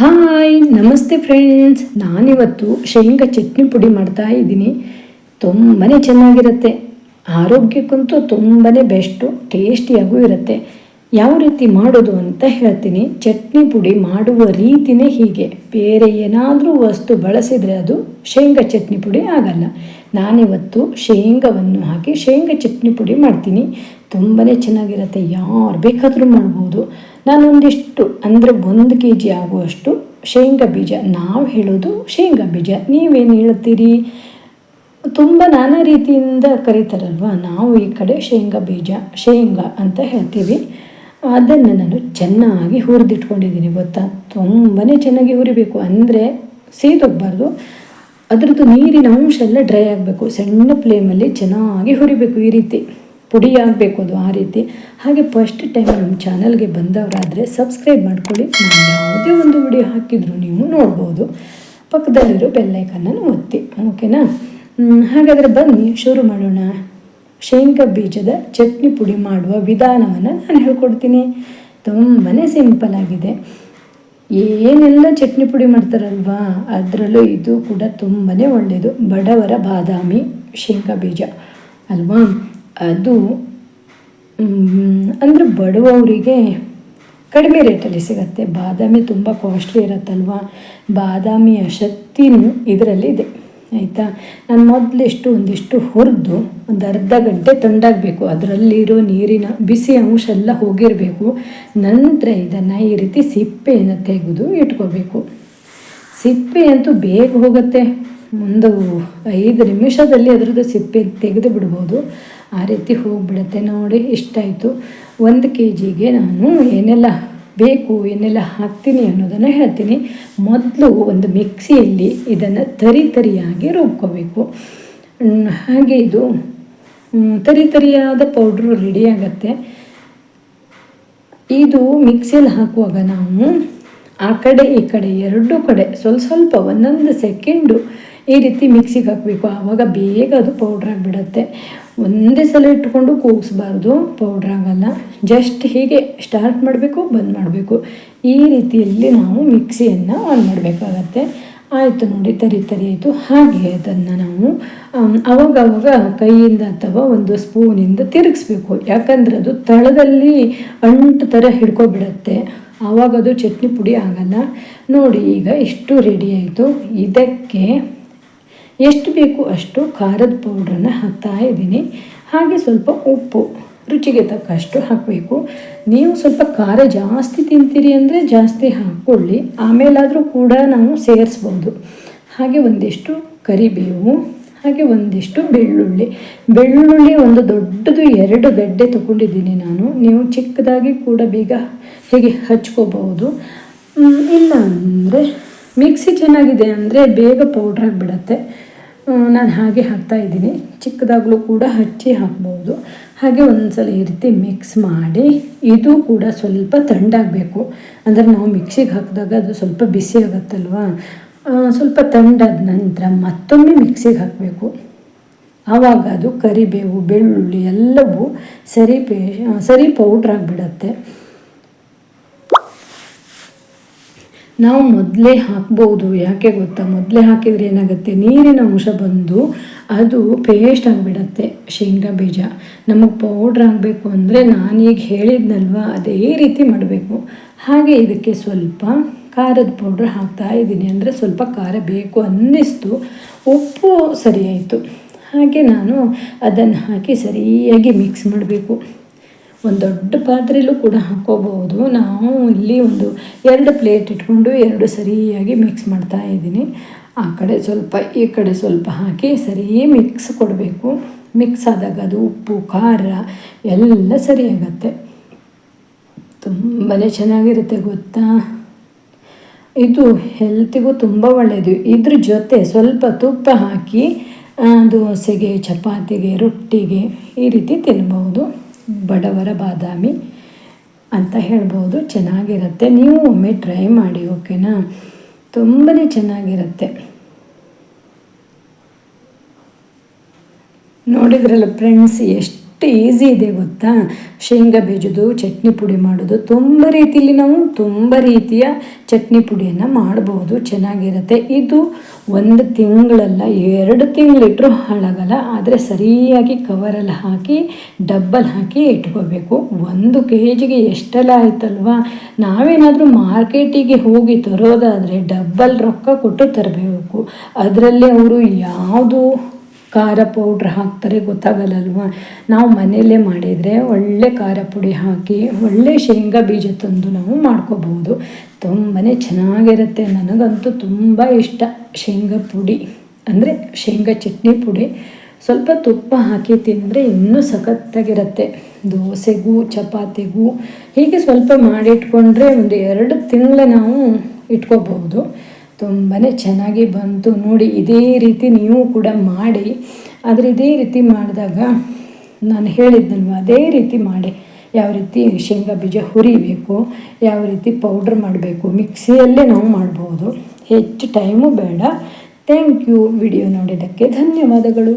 Hi, ನಮಸ್ತೆ friends ನಾನಿವತ್ತು ಶೇಂಗಾ ಚಟ್ನಿ ಪುಡಿ ಮಾಡ್ತಾ ಇದ್ದೀನಿ. ತುಂಬಾ ಚೆನ್ನಾಗಿರುತ್ತೆ. ಆರೋಗ್ಯಕ್ಕಂತೂ ತುಂಬಾ ಬೆಸ್ಟು ಟೇಸ್ಟಿಯಾಗೂ ಇರುತ್ತೆ. ಯಾವ ರೀತಿ ಮಾಡೋದು ಅಂತ ಹೇಳ್ತೀನಿ. ಚಟ್ನಿ ಪುಡಿ ಮಾಡುವ ರೀತಿನೇ ಹೀಗೆ. ಬೇರೆ ಏನಾದರೂ ವಸ್ತು ಬಳಸಿದರೆ ಅದು ಶೇಂಗಾ ಚಟ್ನಿ ಪುಡಿ ಆಗಲ್ಲ. ನಾನಿವತ್ತು ಶೇಂಗಾವನ್ನು ಹಾಕಿ ಶೇಂಗಾ ಚಟ್ನಿ ಪುಡಿ ಮಾಡ್ತೀನಿ. ತುಂಬಾ ಚೆನ್ನಾಗಿರುತ್ತೆ. ಯಾರು ಬೇಕಾದರೂ ಮಾಡ್ಬೋದು. ನಾನೊಂದಿಷ್ಟು, ಅಂದರೆ ಒಂದು ಕೆ ಜಿ ಆಗುವಷ್ಟು ಶೇಂಗಾ ಬೀಜ. ನಾವು ಹೇಳೋದು ಶೇಂಗಾ ಬೀಜ. ನೀವೇನು ಹೇಳ್ತೀರಿ ತುಂಬ ನಾನಾ ರೀತಿಯಿಂದ ಕರೀತಾರಲ್ವ? ನಾವು ಈ ಕಡೆ ಶೇಂಗಾ ಬೀಜ, ಶೇಂಗಾ ಅಂತ ಹೇಳ್ತೀವಿ. ಅದನ್ನು ನಾನು ಚೆನ್ನಾಗಿ ಹುರಿದಿಟ್ಕೊಂಡಿದ್ದೀನಿ. ಗೊತ್ತಾ? ತುಂಬಾ ಚೆನ್ನಾಗಿ ಹುರಿಬೇಕು. ಅಂದರೆ ಸೀದೋಗ್ಬಾರ್ದು ಅದರದ್ದು ನೀರಿನ ಅಂಶ ಎಲ್ಲ ಡ್ರೈ ಆಗಬೇಕು. ಸಣ್ಣ ಫ್ಲೇಮಲ್ಲಿ ಚೆನ್ನಾಗಿ ಹುರಿಬೇಕು ಈ ರೀತಿ. ಪುಡಿ ಆಗಬೇಕು ಅದು ಆ ರೀತಿ. ಹಾಗೆ ಫಸ್ಟ್ ಟೈಮ್ ನಮ್ಮ ಚಾನಲ್ಗೆ ಬಂದವರಾದರೆ ಸಬ್ಸ್ಕ್ರೈಬ್ ಮಾಡ್ಕೊಳ್ಳಿ. ನಾನು ಯಾವುದೇ ಒಂದು ವಿಡಿಯೋ ಹಾಕಿದರೂ ನೀವು ನೋಡ್ಬೋದು. ಪಕ್ಕದಲ್ಲಿರೋ ಬೆಲ್ಲೈಕನ್ನನ್ನು ಒತ್ತಿ ಓಕೆನಾ ಹಾಗಾದರೆ ಬನ್ನಿ, ಶುರು ಮಾಡೋಣ. ಶೇಂಗಾ ಬೀಜದ ಚಟ್ನಿ ಪುಡಿ ಮಾಡುವ ವಿಧಾನವನ್ನು ನಾನು ಹೇಳ್ಕೊಡ್ತೀನಿ. ತುಂಬಾ ಸಿಂಪಲ್ ಆಗಿದೆ. ಏನೆಲ್ಲ ಚಟ್ನಿ ಪುಡಿ ಮಾಡ್ತಾರಲ್ವಾ? ಅದರಲ್ಲೂ ಇದು ಕೂಡ ತುಂಬಾ ಒಳ್ಳೆಯದು ಬಡವರ ಬಾದಾಮಿ ಶೇಂಗಾ ಬೀಜ, ಅಲ್ವಾ? ಅದು ಅಂದರೆ ಬಡವರಿಗೆ ಕಡಿಮೆ ರೇಟಲ್ಲಿ ಸಿಗುತ್ತೆ. ಬಾದಾಮಿ ತುಂಬ ಕಾಸ್ಟ್ಲಿ ಇರುತ್ತಲ್ವ? ಬಾದಾಮಿಯ ಶಕ್ತಿನೂ ಇದರಲ್ಲಿ ಇದೆ, ಆಯಿತಾ? ನಾನು ಮೊದಲಿಷ್ಟು ಒಂದಿಷ್ಟು ಹುರಿದು ಒಂದು ಅರ್ಧ ಗಂಟೆ ತಂಡಾಗಬೇಕು. ಅದರಲ್ಲಿರೋ ನೀರಿನ ಬಿಸಿ ಅಂಶ ಎಲ್ಲ ಹೋಗಿರಬೇಕು. ನಂತರ ಇದನ್ನು ಈ ರೀತಿ ಸಿಪ್ಪೆಯನ್ನು ತೆಗೆದು ಇಟ್ಕೋಬೇಕು. ಸಿಪ್ಪೆ ಅಂತೂ ಬೇಗ ಹೋಗುತ್ತೆ. ಒಂದು ಐದು ನಿಮಿಷದಲ್ಲಿ ಅದರದ್ದು ಸಿಪ್ಪೆ ತೆಗೆದು ಬಿಡ್ಬೋದು. ಆ ರೀತಿ ಹೋಗಿಬಿಡುತ್ತೆ ನೋಡಿ, ಇಷ್ಟಾಯಿತು. ಒಂದು ಕೆ ಜಿಗೆ ನಾನು ಏನೆಲ್ಲ ಬೇಕು, ಏನೆಲ್ಲ ಹಾಕ್ತೀನಿ ಅನ್ನೋದನ್ನು ಹೇಳ್ತೀನಿ. ಮೊದಲು ಒಂದು ಮಿಕ್ಸಿಯಲ್ಲಿ ಇದನ್ನು ತರಿ ತರಿಯಾಗಿ ರುಬ್ಕೋಬೇಕು. ಹಾಗೆ ಇದು ತರಿ ತರಿಯಾದ ಪೌಡ್ರು ರೆಡಿ ಆಗುತ್ತೆ. ಇದು ಮಿಕ್ಸಿಯಲ್ಲಿ ಹಾಕುವಾಗ ನಾವು ಆ ಕಡೆ ಈ ಕಡೆ ಎರಡೂ ಕಡೆ ಸ್ವಲ್ಪ ಸ್ವಲ್ಪ ಒಂದೊಂದು ಸೆಕೆಂಡು ಈ ರೀತಿ ಮಿಕ್ಸಿಗೆ ಹಾಕಬೇಕು. ಆವಾಗ ಬೇಗ ಅದು ಪೌಡ್ರ್ ಆಗಿಬಿಡತ್ತೆ. ಒಂದೇ ಸಲ ಇಟ್ಕೊಂಡು ಕೂಗಿಸ್ಬಾರ್ದು ಪೌಡ್ರ್ ಆಗಲ್ಲ. ಜಸ್ಟ್ ಹೀಗೆ ಸ್ಟಾರ್ಟ್ ಮಾಡಬೇಕು ಬಂದ್ ಮಾಡಬೇಕು. ಈ ರೀತಿಯಲ್ಲಿ ನಾವು ಮಿಕ್ಸಿಯನ್ನು ಆನ್ ಮಾಡಬೇಕಾಗತ್ತೆ. ಆಯಿತು ನೋಡಿ ತರಿ ತರಿ ಆಯಿತು. ಹಾಗೆ ಅದನ್ನು ನಾವು ಆಮ್, ಅವಾಗ ಅವಾಗ ಕೈಯಿಂದ ಅಥವಾ ಒಂದು ಸ್ಪೂನಿಂದ ತಿರುಗಿಸ್ಬೇಕು. ಯಾಕಂದರೆ ಅದು ತಳದಲ್ಲಿ ಅಂಟು ಥರ ಹಿಡ್ಕೊಬಿಡತ್ತೆ. ಆವಾಗ ಅದು ಚಟ್ನಿ ಪುಡಿ ಆಗಲ್ಲ. ನೋಡಿ ಈಗ ಇಷ್ಟು ರೆಡಿ ಆಯಿತು. ಇದಕ್ಕೆ ಎಷ್ಟು ಬೇಕು ಅಷ್ಟು ಖಾರದ ಪೌಡ್ರನ್ನು ಹಾಕ್ತಾ ಇದ್ದೀನಿ. ಹಾಗೆ ಸ್ವಲ್ಪ ಉಪ್ಪು, ರುಚಿಗೆ ತಕ್ಕಷ್ಟು ಹಾಕಬೇಕು. ನೀವು ಸ್ವಲ್ಪ ಖಾರ ಜಾಸ್ತಿ ತಿಂತೀರಿ ಅಂದರೆ ಜಾಸ್ತಿ ಹಾಕ್ಕೊಳ್ಳಿ. ಆಮೇಲಾದರೂ ಕೂಡ ನಾವು ಸೇರಿಸ್ಬೋದು. ಹಾಗೆ ಒಂದಿಷ್ಟು ಕರಿಬೇವು, ಹಾಗೆ ಒಂದಿಷ್ಟು ಬೆಳ್ಳುಳ್ಳಿ. ಬೆಳ್ಳುಳ್ಳಿ ಒಂದು ದೊಡ್ಡದು ಎರಡು ಗಡ್ಡೆ ತಗೊಂಡಿದ್ದೀನಿ ನಾನು. ನೀವು ಚಿಕ್ಕದಾಗಿ ಕೂಡ ಬೇಗ ಹೇಗೆ ಹಚ್ಕೋಬಹುದು. ಇಲ್ಲ ಅಂದರೆ ಮಿಕ್ಸಿ ಚೆನ್ನಾಗಿದೆ ಅಂದರೆ ಬೇಗ ಪೌಡ್ರ್ ಆಗಿಬಿಡತ್ತೆ. ನಾನು ಹಾಗೆ ಹಾಕ್ತಾ ಇದ್ದೀನಿ. ಚಿಕ್ಕದಾಗಲೂ ಕೂಡ ಹಚ್ಚಿ ಹಾಕ್ಬೋದು. ಹಾಗೆ ಒಂದ್ಸಲ ಈ ರೀತಿ ಮಿಕ್ಸ್ ಮಾಡಿ, ಇದು ಕೂಡ ಸ್ವಲ್ಪ ತಂಡಾಗಬೇಕು ಅಂದರೆ ನಾವು ಮಿಕ್ಸಿಗೆ ಹಾಕಿದಾಗ ಅದು ಸ್ವಲ್ಪ ಬಿಸಿ ಆಗುತ್ತಲ್ವಾ? ಸ್ವಲ್ಪ ತಂಡಾದ ನಂತರ ಮತ್ತೊಮ್ಮೆ ಮಿಕ್ಸಿಗೆ ಹಾಕಬೇಕು. ಆವಾಗ ಅದು ಕರಿಬೇವು, ಬೆಳ್ಳುಳ್ಳಿ ಎಲ್ಲವೂ ಸರಿ ಪೇ ಸರಿ ಪೌಡ್ರ್ ಆಗಿಬಿಡತ್ತೆ. ನಾವು ಮೊದಲೇ ಹಾಕ್ಬೋದು. ಯಾಕೆ ಗೊತ್ತಾ? ಮೊದಲೇ ಹಾಕಿದರೆ ಏನಾಗುತ್ತೆ? ನೀರಿನ ಅಂಶ ಬಂದು ಅದು ಪೇಸ್ಟ್ ಆಗಿಬಿಡತ್ತೆ, ಶೇಂಗಾ ಬೀಜ. ನಮಗೆ ಪೌಡ್ರ್ ಆಗಬೇಕು ಅಂದರೆ ನಾನೀಗ ಹೇಳಿದ್ನಲ್ವ? ಅದೇ ರೀತಿ ಮಾಡಬೇಕು. ಹಾಗೆ ಇದಕ್ಕೆ ಸ್ವಲ್ಪ ಖಾರದ ಪೌಡ್ರ್ ಹಾಕ್ತಾ ಇದ್ದೀನಿ. ಅಂದರೆ ಸ್ವಲ್ಪ ಖಾರ ಬೇಕು ಅನ್ನಿಸ್ತು. ಉಪ್ಪು ಸರಿಯಾಯಿತು. ಹಾಗೆ ನಾನು ಅದನ್ನು ಹಾಕಿ ಸರಿಯಾಗಿ ಮಿಕ್ಸ್ ಮಾಡಬೇಕು. ಒಂದು ದೊಡ್ಡ ಪಾತ್ರೆಯಲ್ಲೂ ಕೂಡ ಹಾಕೋಬಹುದು ನಾವು ಇಲ್ಲಿ ಒಂದು ಎರಡು ಪ್ಲೇಟ್ ಇಟ್ಕೊಂಡು ಎರಡು ಸರಿಯಾಗಿ ಮಿಕ್ಸ್ ಮಾಡ್ತಾ ಇದ್ದೀನಿ. ಆ ಕಡೆ ಸ್ವಲ್ಪ, ಈ ಕಡೆ ಸ್ವಲ್ಪ ಹಾಕಿ ಸರಿ ಮಿಕ್ಸ್ ಕೊಡಬೇಕು. ಮಿಕ್ಸ್ ಆದಾಗ ಅದು ಉಪ್ಪು, ಖಾರ ಎಲ್ಲ ಸರಿಯಾಗತ್ತೆ. ತುಂಬಾ ಚೆನ್ನಾಗಿರುತ್ತೆ ಗೊತ್ತಾ? ಇದು ಹೆಲ್ತಿಗೂ ತುಂಬ ಒಳ್ಳೆಯದು ಇದ್ರ ಜೊತೆ ಸ್ವಲ್ಪ ತುಪ್ಪ ಹಾಕಿ ದೋಸೆಗೆ, ಚಪಾತಿಗೆ, ರೊಟ್ಟಿಗೆ ಈ ರೀತಿ ತಿನ್ಬೋದು ಬಡವರ ಬಾದಾಮಿ ಅಂತ ಹೇಳ್ಬೋದು. ಚೆನ್ನಾಗಿರುತ್ತೆ. ನೀವು ಒಮ್ಮೆ ಟ್ರೈ ಮಾಡಿ ಓಕೆನಾ ತುಂಬಾ ಚೆನ್ನಾಗಿರುತ್ತೆ. ನೋಡಿದ್ರಲ್ಲ ಫ್ರೆಂಡ್ಸ್ ಎಷ್ಟು ಈಸಿ ಇದೆ ಗೊತ್ತಾ? ಶೇಂಗಾ ಬೀಜದ್ದು ಚಟ್ನಿ ಪುಡಿ ಮಾಡೋದು, ತುಂಬ ರೀತಿಯಲ್ಲಿ ನಾವು ತುಂಬ ರೀತಿಯ ಚಟ್ನಿ ಪುಡಿಯನ್ನು ಮಾಡ್ಬೋದು, ಚೆನ್ನಾಗಿರುತ್ತೆ. ಇದು ಒಂದು ತಿಂಗಳಲ್ಲ, ಎರಡು ತಿಂಗಳಿಟ್ಟರು ಹಾಳಾಗಲ್ಲ, ಆದರೆ ಸರಿಯಾಗಿ ಕವರಲ್ಲಿ ಹಾಕಿ, ಡಬ್ಬಲ್ ಹಾಕಿ ಇಟ್ಕೋಬೇಕು. ಒಂದು ಕೆ ಜಿಗೆ ಎಷ್ಟೆಲ್ಲ ಆಯ್ತಲ್ವಾ? ನಾವೇನಾದರೂ ಮಾರ್ಕೆಟಿಗೆ ಹೋಗಿ ತರೋದಾದರೆ ಡಬ್ಬಲ್ ರೊಕ್ಕ ಕೊಟ್ಟು ತರಬೇಕು. ಅದರಲ್ಲಿ ಅವರು ಯಾವುದು ಖಾರ ಪೌಡ್ರ್ ಹಾಕ್ತಾರೆ ಗೊತ್ತಾಗಲ್ಲಲ್ವ? ನಾವು ಮನೆಯಲ್ಲೇ ಮಾಡಿದರೆ ಒಳ್ಳೆ ಖಾರ ಪುಡಿ ಹಾಕಿ, ಒಳ್ಳೆ ಶೇಂಗಾ ಬೀಜ ತಂದು ನಾವು ಮಾಡ್ಕೋಬಹುದು ತುಂಬಾ ಚೆನ್ನಾಗಿರುತ್ತೆ. ನನಗಂತೂ ತುಂಬ ಇಷ್ಟ ಶೇಂಗಾ ಪುಡಿ. ಅಂದರೆ ಶೇಂಗಾ ಚಟ್ನಿ ಪುಡಿ. ಸ್ವಲ್ಪ ತುಪ್ಪ ಹಾಕಿ ತಿಂದರೆ ಇನ್ನೂ ಸಖತ್ತಾಗಿರುತ್ತೆ. ದೋಸೆಗೂ, ಚಪಾತಿಗೂ, ಹೀಗೆ ಸ್ವಲ್ಪ ಮಾಡಿಟ್ಕೊಂಡ್ರೆ ಒಂದು ಎರಡು ತಿಂಗಳು ನಾವು ಇಟ್ಕೋಬಹುದು ತುಂಬಾ ಚೆನ್ನಾಗಿ ಬಂತು ನೋಡಿ, ಇದೇ ರೀತಿ ನೀವು ಕೂಡ ಮಾಡಿ. ಆದರೆ ಇದೇ ರೀತಿ ಮಾಡಿದಾಗ ನಾನು ಹೇಳಿದ್ನಲ್ವ, ಅದೇ ರೀತಿ ಮಾಡಿ. ಯಾವ ರೀತಿ ಶೇಂಗಾ ಬೀಜ ಹುರಿಬೇಕು, ಯಾವ ರೀತಿ ಪೌಡ್ರ್ ಮಾಡಬೇಕು ಮಿಕ್ಸಿಯಲ್ಲೇ ನಾವು ಮಾಡ್ಬೋದು. ಹೆಚ್ಚು ಟೈಮು ಬೇಡ. ಥ್ಯಾಂಕ್ ಯು ವಿಡಿಯೋ ನೋಡಿದ್ದಕ್ಕೆ ಧನ್ಯವಾದಗಳು.